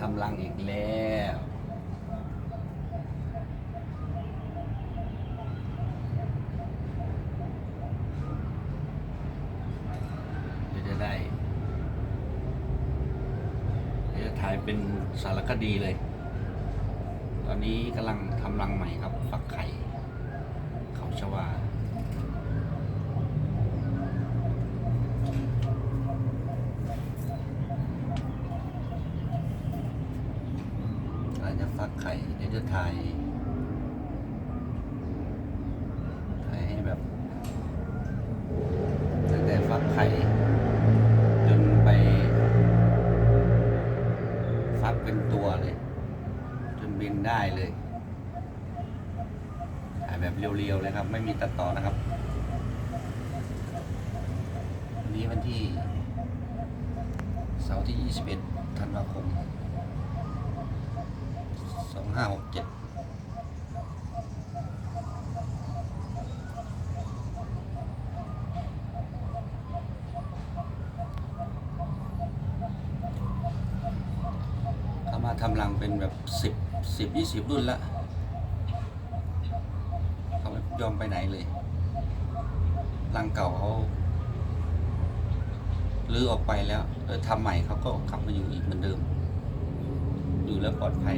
ทำลังอีกแล้ว เดี๋ยวจะได้ เดี๋ยวจะถ่ายเป็นสารคดีเลย ตอนนี้กำลังทำรังใหม่ครับ ฟักไข่ เขาชวา อาจจะฟักไข่ เดี๋ยวจะถ่ายถ่ายให้แบบตั้งแต่ฟักไข่ จนไป ฟักเป็นตัวเลย จนบินได้เลยถ่ายแบบเรียวๆเลยครับ ไม่มีตัดต่อนะครับ วันนี้วันที่เสาร์ที่ 21 ธันวาคม 2567เขามาทำรังเป็นแบบ10 10 20รุ่นละเขาไม่ยอมไปไหนเลย รังเก่าเขาลื้อออกไปแล้วเออทำใหม่เขาก็กลับมาอยู่อีกเหมือนเดิม อยู่แล้วปลอดภัย